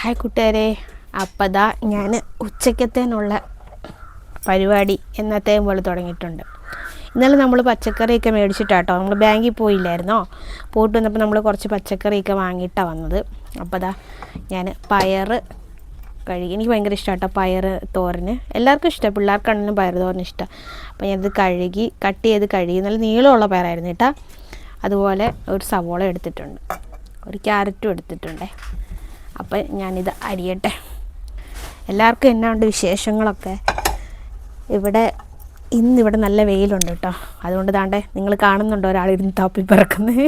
Hi കൂട്ടുകാരെ. അപ്പതാ ഞാൻ ഉച്ചക്കത്തേനുള്ള പരിപാടി എന്നത്തേം പോലെ തുടങ്ങിയിട്ടുണ്ട്. ഇന്നലെ നമ്മൾ പച്ചക്കറിയൊക്കെ മേടിച്ചിട്ടാട്ടോ. നമ്മൾ ബാങ്കിൽ പോയില്ലായിരുന്നോ? പോയിട്ട് വന്നപ്പോൾ നമ്മൾ കുറച്ച് പച്ചക്കറിയൊക്കെ വാങ്ങിയിട്ടാണ് വന്നത്. അപ്പോൾ ഞാൻ പയർ കഴുകി. എനിക്ക് ഭയങ്കര ഇഷ്ടമാട്ടോ പയർ തോരന്. എല്ലാവർക്കും ഇഷ്ടം. പിള്ളേർക്കാണെങ്കിലും പയർ തോരൻ ഇഷ്ടം. അപ്പോൾ ഞാനത് കഴുകി കട്ട് ചെയ്ത് കഴുകി. നല്ല നീളമുള്ള പയറായിരുന്നു കേട്ടോ. അതുപോലെ ഒരു സവോള എടുത്തിട്ടുണ്ട്. ഒരു ക്യാരറ്റും എടുത്തിട്ടുണ്ടേ. അപ്പം ഞാനിത് അരിയട്ടെ. എല്ലാവർക്കും എന്നാ ഉണ്ട് വിശേഷങ്ങളൊക്കെ? ഇവിടെ ഇന്നിവിടെ നല്ല വെയിലുണ്ട് കേട്ടോ അതുകൊണ്ട് താണ്ടേ നിങ്ങൾ കാണുന്നുണ്ടോ ഒരാളിരുന്ന് തപ്പി പിറക്കുന്നത്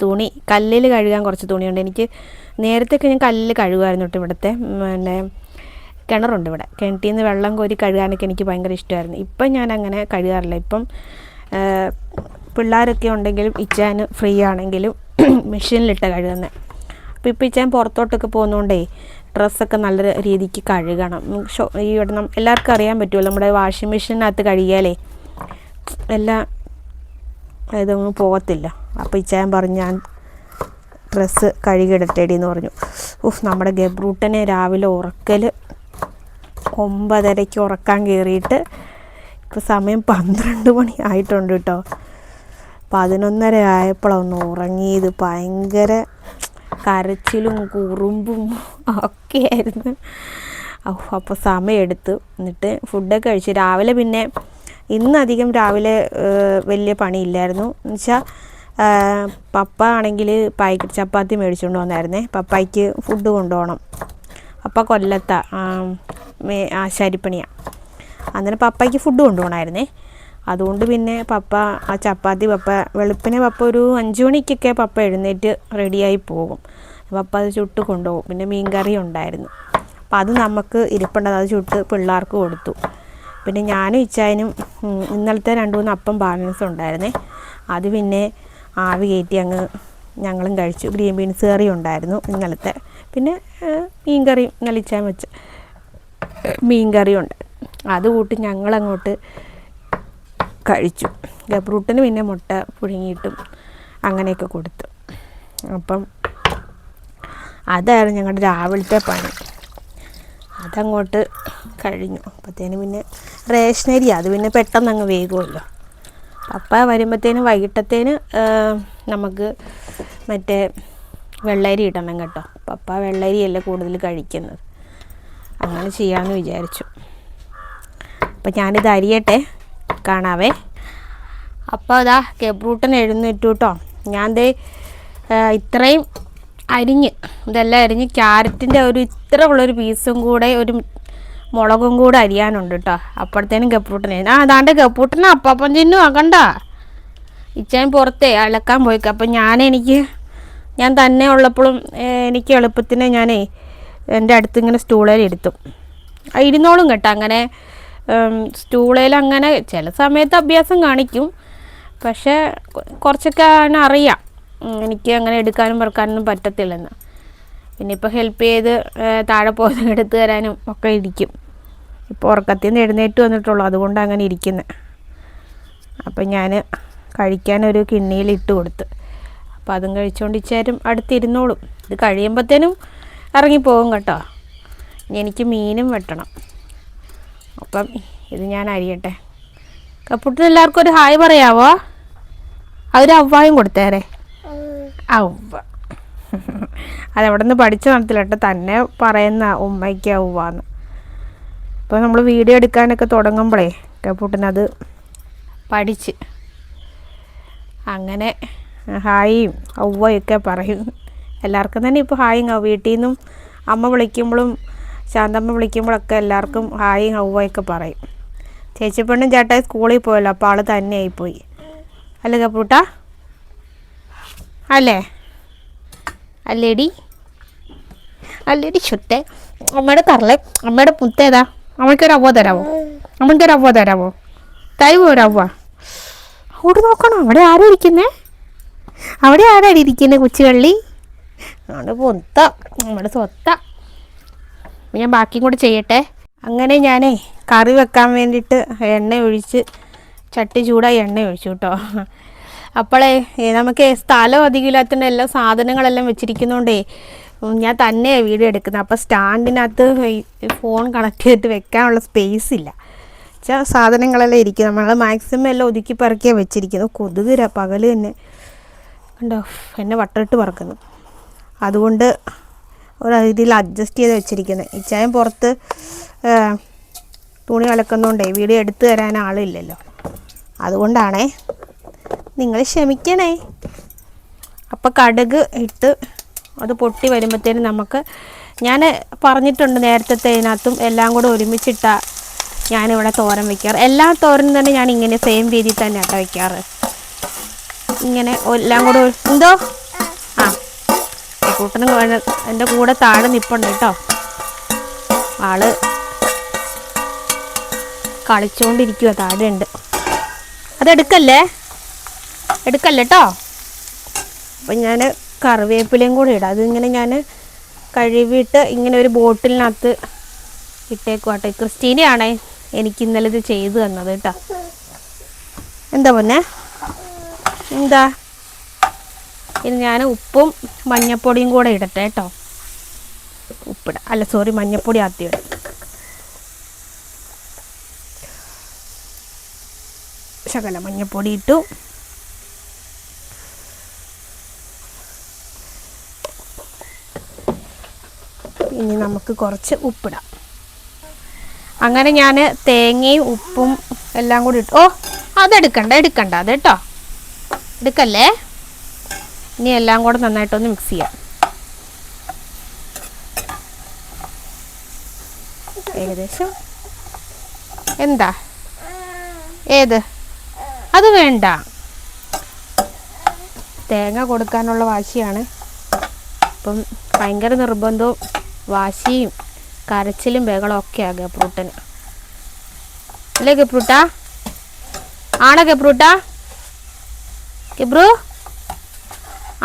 തുണി കല്ലിൽ കഴുകാൻ കുറച്ച് തുണിയുണ്ട്. എനിക്ക് നേരത്തെയൊക്കെ ഞാൻ കല്ലിൽ കഴുകുമായിരുന്നു കേട്ടോ ഇവിടുത്തെ. പിന്നെ കിണറുണ്ട് ഇവിടെ. കിണറ്റിൽ നിന്ന് വെള്ളം കോരി കഴുകാനൊക്കെ എനിക്ക് ഭയങ്കര ഇഷ്ടമായിരുന്നു. ഇപ്പം ഞാൻ അങ്ങനെ കഴുകാറില്ല. ഇപ്പം പിള്ളേരൊക്കെ ഉണ്ടെങ്കിലും ഇച്ചാൻ ഫ്രീ ആണെങ്കിലും മെഷീനിലിട്ട് കഴുകുന്നത് അപ്പോൾ ഇപ്പോൾ ഇച്ചാൻ പുറത്തോട്ടൊക്കെ പോകുന്നതുകൊണ്ടേ ഡ്രസ്സൊക്കെ നല്ല രീതിക്ക് കഴുകണം. ഷോ ഈ ഇവിടെ നം- എല്ലാവർക്കും അറിയാൻ പറ്റുമല്ലോ. നമ്മുടെ വാഷിംഗ് മെഷീനകത്ത് കഴുകിയാലേ എല്ലാം ഇതൊന്നും പോകത്തില്ല. അപ്പോൾ ഇച്ചാൻ പറഞ്ഞു ഞാൻ ഡ്രസ്സ് കഴുകിയിടട്ടേടി എന്ന് പറഞ്ഞു. ഉഫ് നമ്മുടെ ഗബ്രൂട്ടനെ രാവിലെ ഉറക്കൽ ഒമ്പതരയ്ക്ക് ഉറക്കാൻ കയറിയിട്ട് ഇപ്പോൾ സമയം പന്ത്രണ്ട് മണി ആയിട്ടുണ്ട് കേട്ടോ പതിനൊന്നര ആയപ്പോഴൊന്ന് ഉറങ്ങിയത്. ഭയങ്കര കരച്ചിലും കുറുമ്പും ഒക്കെ ആയിരുന്നു അപ്പോൾ സമയമെടുത്തു എന്നിട്ട് ഫുഡൊക്കെ കഴിച്ചു. രാവിലെ പിന്നെ ഇന്നധികം രാവിലെ ഏഹ്, വലിയ പണിയില്ലായിരുന്നു. എന്നുവെച്ചാൽ പപ്പ ആണെങ്കിൽ പായ്ക്കറ്റ് ചപ്പാത്തി മേടിച്ചുകൊണ്ട് വന്നായിരുന്നേ. പപ്പായ്ക്ക് ഫുഡ് കൊണ്ടുപോകണം. പപ്പ കൊല്ലത്ത ആശാരിപ്പണിയാണ് അന്നേരം പപ്പയ്ക്ക് ഫുഡ് കൊണ്ടുപോകണമായിരുന്നേ അതുകൊണ്ട് പിന്നെ പപ്പ ആ ചപ്പാത്തി പപ്പ വെളുപ്പിനെ പപ്പ ഒരു അഞ്ച് മണിക്കൊക്കെ പപ്പ എഴുന്നേറ്റ് റെഡിയായി പോകും. പപ്പ അത് ചുട്ട് കൊണ്ടുപോകും. പിന്നെ മീൻ കറി ഉണ്ടായിരുന്നു. അപ്പം അത് നമുക്ക് ഇരിപ്പുണ്ടത്. അത് ചുട്ട് പിള്ളേർക്ക് കൊടുത്തു. പിന്നെ ഞാനും ഇച്ചായനും ഇന്നലത്തെ രണ്ട് മൂന്ന് അപ്പം ബാലൻസ് ഉണ്ടായിരുന്നേ. അത് പിന്നെ ആവി കയറ്റി അങ്ങ് ഞങ്ങളും കഴിച്ചു. ഗ്രീൻ ബീൻസ് കറി ഉണ്ടായിരുന്നു ഇന്നലത്തെ. പിന്നെ മീൻ കറി ഇന്നലെ ഇച്ചാൻ വെച്ച മീൻ ഉണ്ട് അത് കൂട്ടി ഞങ്ങളങ്ങോട്ട് കഴിച്ചു. ഗബ്രൂട്ടിന് പിന്നെ മുട്ട പുഴുങ്ങിയിട്ടും അങ്ങനെയൊക്കെ കൊടുത്തു. അപ്പം അതായിരുന്നു ഞങ്ങളുടെ രാവിലത്തെ പണി. അതങ്ങോട്ട് കഴിഞ്ഞു. അപ്പോഴത്തേനും പിന്നെ റേഷനരി അത് പിന്നെ പെട്ടെന്ന് അങ്ങ് വേകുമല്ലോ പപ്പ വരുമ്പോഴത്തേനും വൈകിട്ടത്തേന് നമുക്ക് മറ്റേ വെള്ളരി ഇടണം കേട്ടോ. പപ്പ വെള്ളരിയല്ല കൂടുതൽ കഴിക്കുന്നത്. അങ്ങനെ ചെയ്യാമെന്ന് വിചാരിച്ചു. അപ്പം ഞാനിത് അരിയട്ടെ. കാണാവേ. അപ്പോൾ അതാ കെബ്രൂട്ടൻ എഴുന്നേറ്റു കേട്ടോ ഞാൻ ദേ ഇത്രയും അരിഞ്ഞ് ഇതെല്ലാം അരിഞ്ഞ് ക്യാരറ്റിന്റെ ഒരു ഇത്ര ഉള്ളൊരു പീസും കൂടെ ഒരു മുളകും കൂടെ അരിയാനുണ്ട് കേട്ടോ അപ്പോഴത്തേനും കെപ്പൂട്ടനെ ആ അതാണ്ട് കെപ്പൂട്ടനെ അപ്പം ചിന്നു ആക്കണ്ട ഇച്ചാൻ പുറത്തെ അലക്കാൻ പോയിക്ക. അപ്പം ഞാൻ എനിക്ക് ഞാൻ തന്നെ ഉള്ളപ്പോഴും എനിക്ക് എളുപ്പത്തിന് ഞാൻ എന്റെ അടുത്ത് ഇങ്ങനെ ആ, ഇരുന്നോളും കേട്ടോ അങ്ങനെ സ്റ്റൂളേൽ അങ്ങനെ ചില സമയത്ത് അഭ്യാസം കാണിക്കും. പക്ഷേ കുറച്ചൊക്കെ അറിയാം. എനിക്ക് അങ്ങനെ എടുക്കാനും പറക്കാനൊന്നും പറ്റത്തില്ലെന്ന്. പിന്നെ ഇപ്പോൾ ഹെൽപ്പ് ചെയ്ത് താഴെ പോയത് എടുത്തു തരാനും ഒക്കെ ഇരിക്കും. ഇപ്പോൾ ഉറക്കത്തിൽ നിന്ന് എഴുന്നേറ്റ് വന്നിട്ടുള്ളൂ അതുകൊണ്ട് അങ്ങനെ ഇരിക്കുന്നത് അപ്പം ഞാൻ കഴിക്കാനൊരു കിണ്ണിയിൽ ഇട്ട് കൊടുത്ത്. അപ്പോൾ അതും കഴിച്ചുകൊണ്ട് ഇച്ചാരും അടുത്തിരുന്നോളും. ഇത് കഴിയുമ്പോഴത്തേനും ഇറങ്ങിപ്പോകും കേട്ടോ. ഇനി എനിക്ക് മീനും വെട്ടണം. അപ്പം ഇത് ഞാൻ അരിയട്ടെ. കപ്പുട്ടിന് എല്ലാവർക്കും ഒരു ഹായ് പറയാവോ? അതൊരു അവ്വായും കൊടുത്തേരെ. അവ്വ. അതെവിടെ നിന്ന് പഠിച്ചു നടത്തില്ല കേട്ടോ തന്നെ പറയുന്ന ഉമ്മയ്ക്ക് അവ്വാന്ന്. ഇപ്പോൾ നമ്മൾ വീഡിയോ എടുക്കാനൊക്കെ തുടങ്ങുമ്പോഴേ കപ്പുട്ടിനത് പഠിച്ച്. അങ്ങനെ ഹായും ഔവയൊക്കെ പറയും. എല്ലാവർക്കും തന്നെ ഇപ്പോൾ ഹായും വീട്ടിൽ നിന്നും അമ്മ വിളിക്കുമ്പോഴും ശാന്തമ്മ വിളിക്കുമ്പോഴൊക്കെ എല്ലാവർക്കും ഹായ് ഔവയൊക്കെ പറയും. ചേച്ചിപ്പെണ്ണും ചേട്ടായി സ്കൂളിൽ പോയല്ലോ അപ്പോൾ ആൾ തന്നെ ആയിപ്പോയി അല്ലേ കപ്പൂട്ട അല്ലേ? അല്ലേടി? അല്ലേടി ചുറ്റെ അമ്മയുടെ കറലെ അമ്മയുടെ പുത്തേതാ അമ്മയ്ക്കൊരു അവ തരാമോ അമ്മയ്ക്കൊരു അവ തരാമോ തരുമോ ഒരു അവ അവിടെ നോക്കണം? അവിടെ ആരും ഇരിക്കുന്നേ? അവിടെ ആരാടി ഇരിക്കുന്നത് കൊച്ചുകള്ളി അവിടെ പൊത്ത നമ്മുടെ സ്വത്ത. ഞാൻ ബാക്കിയും കൂടെ ചെയ്യട്ടെ. അങ്ങനെ ഞാനേ കറി വെക്കാൻ വേണ്ടിയിട്ട് എണ്ണ ഒഴിച്ച് ചട്ടി ചൂടായി എണ്ണ ഒഴിച്ചു കേട്ടോ. അപ്പോളേ നമുക്ക് സ്ഥലം അധികം ഇല്ലാത്തതുകൊണ്ട് എല്ലാ സാധനങ്ങളെല്ലാം വെച്ചിരിക്കുന്നതുകൊണ്ടേ ഞാൻ തന്നെയാണ് വീഡിയോ എടുക്കുന്നത്. അപ്പോൾ സ്റ്റാൻഡിനകത്ത് ഫോൺ കണക്ട് ചെയ്തിട്ട് വെക്കാനുള്ള സ്പേസ് ഇല്ല. വെച്ചാൽ സാധനങ്ങളെല്ലാം ഇരിക്കും നമ്മൾ മാക്സിമം എല്ലാം ഒതുക്കി പറക്കിയാണ് വെച്ചിരിക്കുന്നത്. കൊതുകര പകൽ തന്നെ. കണ്ടോ എന്നെ വട്ടമിട്ട് പറക്കുന്നു. അതുകൊണ്ട് ഒരു രീതിയിൽ അഡ്ജസ്റ്റ് ചെയ്ത് വെച്ചിരിക്കുന്നത് ഇച്ചായം പുറത്ത് തുണി അലക്കുന്നതുകൊണ്ടേ വീഡിയോ എടുത്തു തരാൻ ആളില്ലല്ലോ. അതുകൊണ്ടാണേ നിങ്ങൾ ക്ഷമിക്കണേ. അപ്പോൾ കടുക് ഇട്ട് അത് പൊട്ടി വരുമ്പോഴത്തേനും നമുക്ക് ഞാൻ പറഞ്ഞിട്ടുണ്ട് നേരത്തെ ഇതിനകത്തും എല്ലാം കൂടെ ഒരുമിച്ചിട്ടാ ഞാനിവിടെ തോരൻ വയ്ക്കാറ് എല്ലാ തോരനും തന്നെ ഞാൻ ഇങ്ങനെ സെയിം രീതിയിൽ തന്നെ ആട്ടോ വയ്ക്കാറ് ഇങ്ങനെ എല്ലാം കൂടെ എന്തോ? കൂട്ടനും എന്റെ കൂടെ താഴെ നിപ്പുണ്ട് കേട്ടോ. ആൾ കളിച്ചുകൊണ്ടിരിക്കുക താഴെ ഉണ്ട് അതെടുക്കല്ലേ എടുക്കല്ലേ കേട്ടോ അപ്പം ഞാൻ കറിവേപ്പിലയും കൂടെ ഇടാം. അതിങ്ങനെ ഞാൻ കഴുകിയിട്ട് ഇങ്ങനെ ഒരു ബോട്ടിലിനകത്ത് ഇട്ടേക്കുവാട്ടെ ക്രിസ്റ്റീനയാണേ എനിക്ക് ഇന്നലെ ഇത് ചെയ്തു തന്നത് കേട്ടോ എന്താ പൊന്നെ? എന്താ? ഇനി ഞാൻ ഉപ്പും മഞ്ഞപ്പൊടിയും കൂടെ ഇടട്ടെ കേട്ടോ. ഉപ്പിട. അല്ല സോറി മഞ്ഞപ്പൊടി ആദ്യം ഇടാം. ശകല മഞ്ഞപ്പൊടി ഇട്ടു. ഇനി നമുക്ക് കുറച്ച് ഉപ്പിടാം. അങ്ങനെ ഞാൻ തേങ്ങയും ഉപ്പും എല്ലാം കൂടി ഇട്ടു. ഓ അതെടുക്കണ്ട എടുക്കണ്ട അത് കേട്ടോ. എടുക്കല്ലേ? ഇനി എല്ലാം കൂടെ നന്നായിട്ടൊന്ന് മിക്സ് ചെയ്യാം. ഏകദേശം? എന്താ? ഏത്? അത് വേണ്ട. തേങ്ങ കൊടുക്കാനുള്ള വാശിയാണ്. അപ്പം ഭയങ്കര നിർബന്ധവും വാശിയും കരച്ചിലും ബഹളം ഒക്കെ ആ ഗപ്രൂട്ടന് അല്ലേ ഗപ്രൂട്ടാ? ആണോ ഗപ്രൂട്ടാ? ഗബ്രു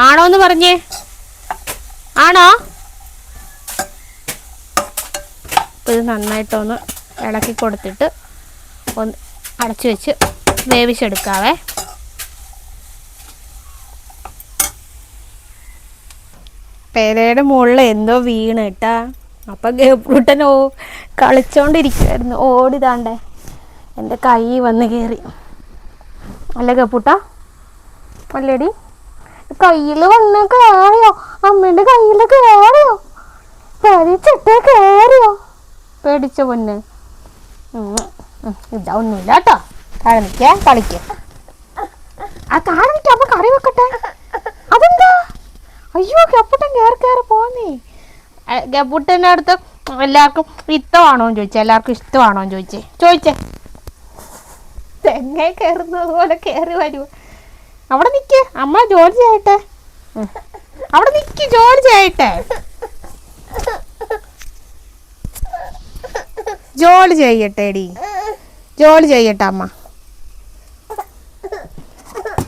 ആണോ എന്ന് പറഞ്ഞേ? ആണോ? ഇത് നന്നായിട്ടൊന്ന് ഇളക്കി കൊടുത്തിട്ട് ഒന്ന് അടച്ചു വെച്ച് വേവിച്ചെടുക്കാവേ. പേരയുടെ മുകളിൽ എന്തോ വീണ് കേട്ടാ. അപ്പം ഗേപ്രൂട്ടൻ ഓ ഓടിതാണ്ടേ എന്റെ കൈ വന്ന് കയറി അല്ല ഗപ്പൂട്ട അല്ലേടി? കയ്യിൽ വന്ന് കയറിയോ അമ്മയുടെ കയ്യിൽ കയറിയോ പതിച്ചിട്ട് കയറിയോ പേടിച്ച പൊന്ന്? ഇതൊന്നുമില്ല കേട്ടോ. താഴെ നിൽക്കേ കളിക്കേ. ആ കാണിക്ക അപ്പൊ കറി വെക്കട്ടെ. അതെന്താ? അയ്യോ ഗപ്പുട്ടൻ കയറി കയറി പോന്നേ. ഗപ്പുട്ടന്റെ അടുത്ത് എല്ലാവർക്കും ഇഷ്ടമാണോ എന്ന് ചോദിച്ചേ. എല്ലാവർക്കും ഇഷ്ടമാണോ എന്ന് ചോദിച്ചേ. ചോദിച്ചേ. തെങ്ങ കയറുന്നത് പോലെ കയറി വരൂ അവിടെ നിക്ക്. അമ്മ ജോലി ചെയ്യട്ടെ. അവിടെ നിക്ക് ജോലി ചെയ്യട്ടെ. ജോലി ചെയ്യട്ടെ എടി ജോലി ചെയ്യട്ടെ അമ്മ.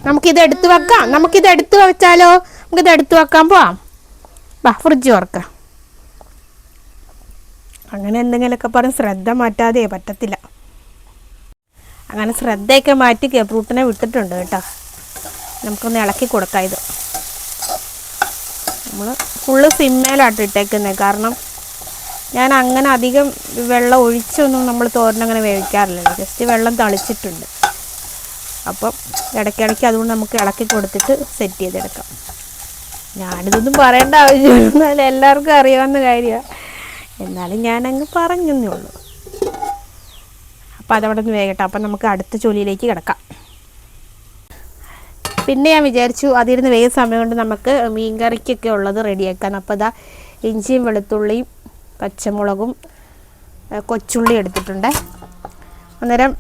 നമുക്കിത് എടുത്തു വെക്കാം. നമുക്കിത് എടുത്തു വെച്ചാലോ? നമുക്കിത് എടുത്തു വെക്കാൻ പോവാം. വാ ഫ്രിഡ്ജ് ഓർക്കാം അങ്ങനെ എന്തെങ്കിലുമൊക്കെ പറഞ്ഞ് ശ്രദ്ധ മാറ്റാതെ പറ്റത്തില്ല. അങ്ങനെ ശ്രദ്ധയൊക്കെ മാറ്റി കേപ്രൂട്ടനെ വിട്ടിട്ടുണ്ട് കേട്ടോ. നമുക്കൊന്ന് ഇളക്കി കൊടുക്കാം ഇത്. നമ്മൾ ഫുള്ള് സിമ്മേലാട്ട് ഇട്ടേക്കുന്നത് കാരണം ഞാൻ അങ്ങനെ അധികം വെള്ളം ഒഴിച്ചൊന്നും നമ്മൾ തോരനങ്ങനെ വേവിക്കാറില്ലല്ലോ. ജസ്റ്റ് വെള്ളം തളിച്ചിട്ടുണ്ട്. അപ്പം ഇടയ്ക്കിടയ്ക്ക് അതുകൊണ്ട് നമുക്ക് ഇളക്കി കൊടുത്തിട്ട് സെറ്റ് ചെയ്തെടുക്കാം. ഞാനിതൊന്നും പറയേണ്ട ആവശ്യമില്ല. എല്ലാവർക്കും അറിയാവുന്ന കാര്യമാണ് എന്നാലും ഞാനങ്ങ് പറഞ്ഞെന്നേ ഉള്ളൂ. അപ്പം അതവിടെ നിന്ന് വേഗട്ടെ. അപ്പം നമുക്ക് അടുത്ത ജോലിയിലേക്ക് കിടക്കാം. പിന്നെ ഞാൻ വിചാരിച്ചു അതിരുന്ന് വേഗം സമയം കൊണ്ട് നമുക്ക് മീൻ കറിക്കൊക്കെ ഉള്ളത് റെഡിയാക്കാൻ. അപ്പോൾ ഇതാ ഇഞ്ചിയും വെളുത്തുള്ളിയും പച്ചമുളകും കൊച്ചുള്ളി എടുത്തിട്ടുണ്ട്. അന്നേരം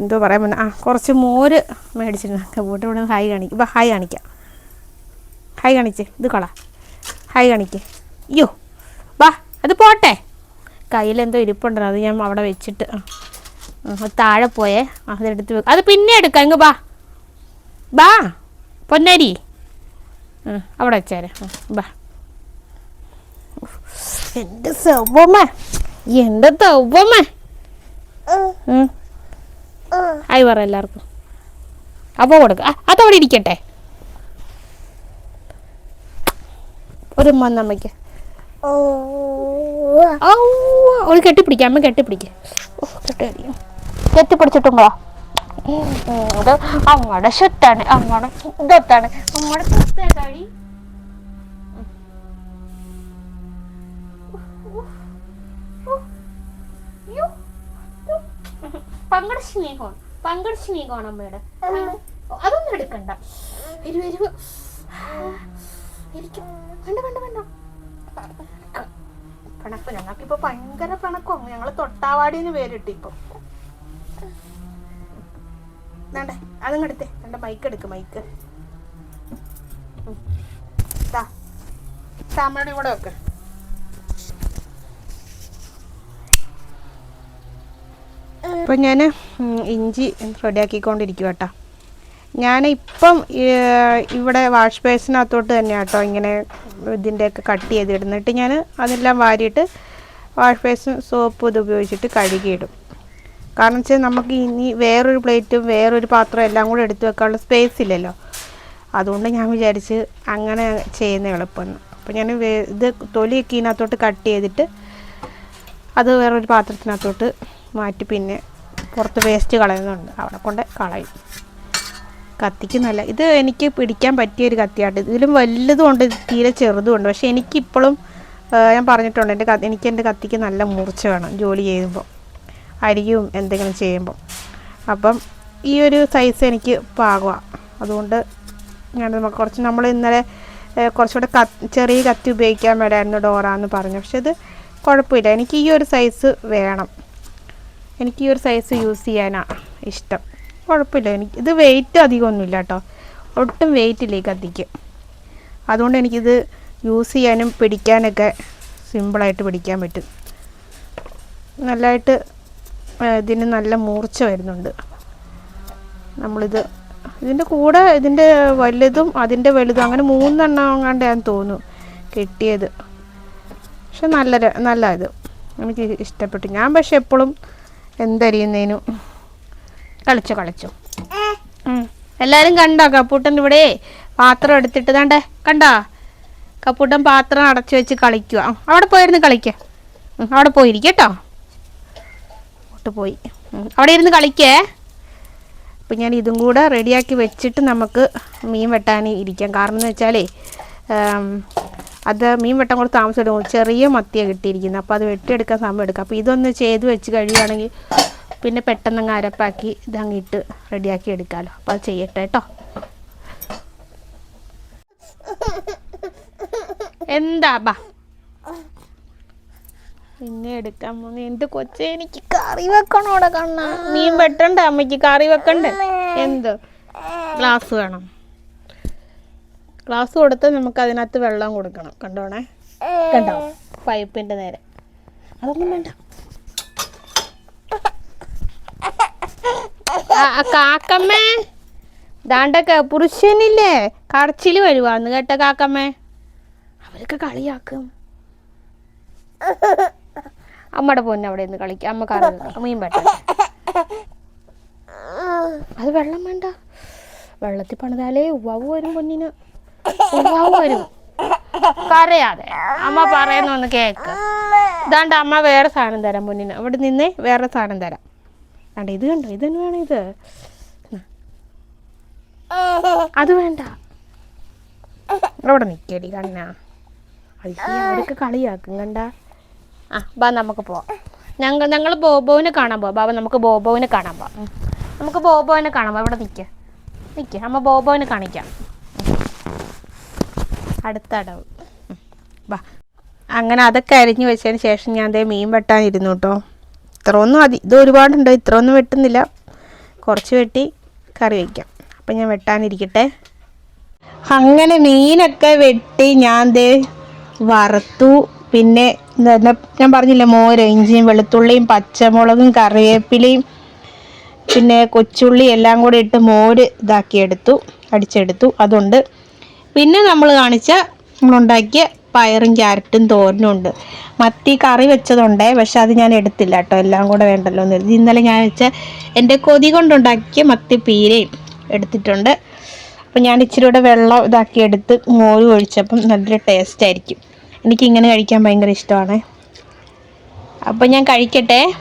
എന്തോ പറയാൻ പറ്റുന്ന ആ കുറച്ച് മോര് മേടിച്ചിട്ടുണ്ട്. വീട്ടിൽ ഇവിടെ ഹായ് കാണിക്കും ഇപ്പം ഹായ് കാണിക്കാം. ഹായ് കാണിച്ചേ ഇത് കളാ ഹായ് കാണിക്കേ. അയ്യോ വാ അത് പോട്ടെ. കയ്യിലെന്തോ ഇരിപ്പുണ്ടല്ലോ അത് ഞാൻ അവിടെ വെച്ചിട്ട് താഴെ പോയേ അതെടുത്ത് വെക്കും. അത് പിന്നെ എടുക്കാം ഇങ്ങ് ബാ ബാ പൊന്നരി ആ, അവിടെ വെച്ചേരെ. ബാ. എന്റെ സൗവമ്മ എന്റെ തൗവമ്മ ആയി പറ എല്ലാവർക്കും. അപ്പോൾ കൊടുക്ക. അതവിടെ ഇരിക്കട്ടെ. ഒരു ഉമ്മ ഓ. ഒരു കെട്ടിപ്പിടിക്കാം. അമ്മ കെട്ടിപ്പിടിക്കുക ഓ കെട്ടി കെട്ടിപ്പിടിച്ചിട്ടുണ്ടോ? ഇത് അങ്ങടെ ഷെറ്റാണ് അങ്ങടെ ഇതൊത്താണ്. അങ്ങടെ സ്വത്താണ് പങ്കട സ്നേഹമാണ് പങ്കട സ്നേഹമാണ് അമ്മയുടെ. അതൊന്നും എടുക്കണ്ട. എരിവ് എരിവ് എനിക്ക് വേണ്ട വേണ്ട വേണ്ട. പിണക്ക് ഞങ്ങൾക്കിപ്പോ ഭയങ്കര പണക്കും ഞങ്ങൾ തൊട്ടാവാടിന്ന് പേരിട്ടിപ്പോ. വേണ്ടേ അതങ്ങ് എടുത്തേ. വേണ്ട മൈക്ക് എടുക്ക് മൈക്ക് താമരയുടെ കൂടെ വെക്ക്. ഇപ്പൊ ഞാൻ ഇഞ്ചി റെഡിയാക്കിക്കൊണ്ടിരിക്കും കേട്ടോ ഞാൻ ഇപ്പം ഇവിടെ വാഷ് ബേസിനകത്തോട്ട് തന്നെ കേട്ടോ ഇങ്ങനെ ഇതിന്റെയൊക്കെ കട്ട് ചെയ്തിടുന്നിട്ട് ഞാൻ അതെല്ലാം വാരിയിട്ട് വാഷ് ബേസിൻ സോപ്പ് ഇത് ഉപയോഗിച്ചിട്ട് കഴുകിയിടും. കാരണം വെച്ചാൽ നമുക്ക് ഇനി വേറൊരു പ്ലേറ്റും വേറൊരു പാത്രം എല്ലാം കൂടെ എടുത്തു വെക്കാനുള്ള സ്പേസ് ഇല്ലല്ലോ. അതുകൊണ്ട് ഞാൻ വിചാരിച്ച് അങ്ങനെ ചെയ്യുന്ന എളുപ്പമെന്ന് അപ്പോൾ ഞാൻ ഇത് തൊലിയൊക്കെ ഇതിനകത്തോട്ട് കട്ട് ചെയ്തിട്ട് അത് വേറൊരു പാത്രത്തിനകത്തോട്ട് മാറ്റി പിന്നെ പുറത്ത് വേസ്റ്റ് കളയുന്നുണ്ട്. അവിടെ കൊണ്ട് കളയും. കത്തിക്ക് നല്ല ഇത് എനിക്ക് പിടിക്കാൻ പറ്റിയ ഒരു കത്തിയാട്ട്. ഇതിലും വലുതും ഉണ്ട് തീരെ ചെറുതും ഉണ്ട്. പക്ഷേ എനിക്കിപ്പോഴും ഞാൻ പറഞ്ഞിട്ടുണ്ട് എന്റെ എനിക്ക് എന്റെ കത്തിക്ക് നല്ല മൂർച്ച വേണം ജോലി ചെയ്യുമ്പോൾ. അരിയും എന്തെങ്കിലും ചെയ്യുമ്പോൾ അപ്പം ഈ ഒരു സൈസ് എനിക്ക് പാകമാണ് അതുകൊണ്ട് ഞാൻ നമുക്ക് കുറച്ച് നമ്മൾ ഇന്നലെ കുറച്ചുകൂടെ കത്ത് ചെറിയ കത്തി ഉപയോഗിക്കാൻ വേണ്ടായിരുന്നു ഡോറ എന്ന് പറഞ്ഞു. പക്ഷെ ഇത് കുഴപ്പമില്ല. എനിക്ക് ഈ ഒരു സൈസ് വേണം. എനിക്ക് ഈ ഒരു സൈസ് യൂസ് ചെയ്യാനാണ് ഇഷ്ടം. കുഴപ്പമില്ല. എനിക്ക് ഇത് വെയിറ്റ് അധികമൊന്നുമില്ല കേട്ടോ. ഒട്ടും വെയിറ്റ് ഇല്ല ഈ കത്തിക്ക്. അതുകൊണ്ട് എനിക്കിത് യൂസ് ചെയ്യാനും പിടിക്കാനൊക്കെ സിമ്പിളായിട്ട് പിടിക്കാൻ പറ്റും. നല്ലതായിട്ട് ഇതിന് നല്ല മൂർച്ച വരുന്നുണ്ട്. നമ്മളിത് ഇതിന്റെ കൂടെ ഇതിന്റെ വലുതും അതിന്റെ വലുതും അങ്ങനെ മൂന്നെണ്ണം ഞാൻ തോന്നുന്നു കിട്ടിയത്. പക്ഷെ നല്ല നല്ല ഇത് എനിക്ക് ഇഷ്ടപ്പെട്ടു. ഞാൻ പക്ഷെ എപ്പോഴും എന്തരിയുന്നതിനും കളിച്ചു കളിച്ചു. എല്ലാവരും കണ്ടോ കപ്പൂട്ടൻ ഇവിടെ? പാത്രം എടുത്തിട്ട് തണ്ടേ കണ്ടോ? കപ്പൂട്ടൻ പാത്രം അടച്ചു വെച്ച് കളിക്കുക അവിടെ പോയിരുന്ന് കളിക്കുക അവിടെ പോയിരിക്കും പോയി അവിടെ ഇരുന്ന് കളിക്കേ. അപ്പം ഞാൻ ഇതും കൂടെ റെഡിയാക്കി വെച്ചിട്ട് നമുക്ക് മീൻ വെട്ടാൻ ഇരിക്കാം. കാരണം എന്ന് വെച്ചാലേ അത് മീൻ വെട്ടാൻ കൂടെ താമസം ചെറിയ മത്തിയാണ് കിട്ടിയിരിക്കുന്നത്. അപ്പോൾ അത് വെട്ടിയെടുക്കാൻ സമയം എടുക്കുക അപ്പോൾ ഇതൊന്ന് ചെയ്ത് വെച്ച് കഴിയുകയാണെങ്കിൽ പിന്നെ പെട്ടെന്ന് അങ്ങ് അരപ്പാക്കി ഇതങ്ങ് ഇട്ട് റെഡിയാക്കി എടുക്കാമല്ലോ അപ്പോൾ അത് ചെയ്യട്ടെ കേട്ടോ. എന്താ ബാ? പിന്നെ എടുക്കാൻ പോന്നെ എന്റെ കൊച്ചെ എനിക്ക് കറി വെക്കണോടെ കണ്ണ? മീൻ വെട്ടണ്ട അമ്മയ്ക്ക് കറി വെക്കണ്ടേ. എന്ത്? ഗ്ലാസ് വേണം. ഗ്ലാസ് കൊടുത്ത് നമുക്ക് അതിനകത്ത് വെള്ളം കൊടുക്കണം. കണ്ടോണേ? കണ്ടോ? പൈപ്പിന്റെ നേരെ. അതൊന്നും വേണ്ട. കാക്കമ്മേ. ദാണ്ടൊക്കെ പുരുഷനില്ലേ? കടച്ചിൽ വരുവാന്ന് കേട്ട കാക്കമ്മേ. അവരൊക്കെ കളിയാക്കും. അമ്മയുടെ പൊന്നെ അവിടെ നിന്ന് കളിക്കാം. അമ്മ കറങ്ങുക മീൻ പറ്റ അത് വെള്ളം വേണ്ട. വെള്ളത്തിൽ പണിതാലേ ഉവ്വാവ് വരും പൊന്നിന്. ഉവ്വാവ് വരും. കരയാതെ. അമ്മ പറയുന്ന ഒന്ന് കേക്ക്. ഇതാണ്ട് അമ്മ വേറെ സാധനം തരാം പൊന്നിന്. അവിടെ നിന്ന് വേറെ സാധനം തരാം. വേണ്ട ഇത് കണ്ടോ? ഇത് തന്നെ വേണം ഇത്. അത് വേണ്ട. അവിടെ നിൽക്കടി കണ്ണ. അയ്യോ അവിടെ കളിയാക്കും കണ്ട. ആ ബാ നമുക്ക് പോവാം. ഞങ്ങൾ ഞങ്ങൾ ബോബോവിനെ കാണാൻ പോവാം. ബാബ നമുക്ക് ബോബോവിനെ കാണാൻ പോവാം. നമുക്ക് ബോബോവിനെ കാണാൻ പോവാം ഇവിടെ നിൽക്കുക നിൽക്കുക അമ്മ ബോബോവിനെ കാണിക്കാം. അടുത്ത അടവ്. ബാ. അങ്ങനെ അതൊക്കെ അരിഞ്ഞു വെച്ചതിന് ശേഷം ഞാൻ ദേ മീൻ വെട്ടാനിരുന്നു കേട്ടോ. ഇത്രയൊന്നും അതി ഇത് ഒരുപാടുണ്ട്. ഇത്രയൊന്നും വെട്ടുന്നില്ല. കുറച്ച് വെട്ടി കറി വയ്ക്കാം. അപ്പം ഞാൻ വെട്ടാനിരിക്കട്ടെ. അങ്ങനെ മീനൊക്കെ വെട്ടി ഞാൻ ദേ വറുത്തു. പിന്നെ ഞാൻ പറഞ്ഞില്ലേ മോര് ഇഞ്ചിയും വെളുത്തുള്ളിയും പച്ചമുളകും കറിവേപ്പിലയും പിന്നെ കൊച്ചുള്ളി എല്ലാം കൂടി ഇട്ട് മോര് ഇതാക്കിയെടുത്തു അടിച്ചെടുത്തു. അതുണ്ട്. പിന്നെ നമ്മൾ കാണിച്ച നമ്മളുണ്ടാക്കിയ പയറും ക്യാരറ്റും തോരനും ഉണ്ട്. മത്തി കറി വെച്ചതുണ്ടേ പക്ഷെ അത് ഞാൻ എടുത്തില്ല കേട്ടോ. എല്ലാം കൂടെ വേണ്ടല്ലോ എന്ന്. ഇന്നലെ ഞാൻ വെച്ച എന്റെ കൊതി കൊണ്ടുണ്ടാക്കിയ മത്തി പീരയും എടുത്തിട്ടുണ്ട്. അപ്പം ഞാൻ ഇച്ചിരി കൂടെ വെള്ളം ഇതാക്കി എടുത്ത് മോര് ഒഴിച്ചപ്പം നല്ലൊരു ടേസ്റ്റ് ആയിരിക്കും. എനിക്കിങ്ങനെ കഴിക്കാൻ ഭയങ്കര ഇഷ്ടമാണ്. അപ്പോൾ ഞാൻ കഴിക്കട്ടെ.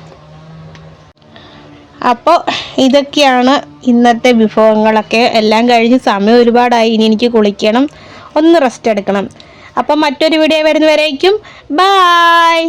അപ്പോൾ ഇതൊക്കെയാണ് ഇന്നത്തെ വിഭവങ്ങളൊക്കെ. എല്ലാം കഴിഞ്ഞ് സമയം ഒരുപാടായി. ഇനി എനിക്ക് കുളിക്കണം. ഒന്ന് റെസ്റ്റ് എടുക്കണം. അപ്പം മറ്റൊരു വീഡിയോ വരുന്നവരേക്കും. ബായ്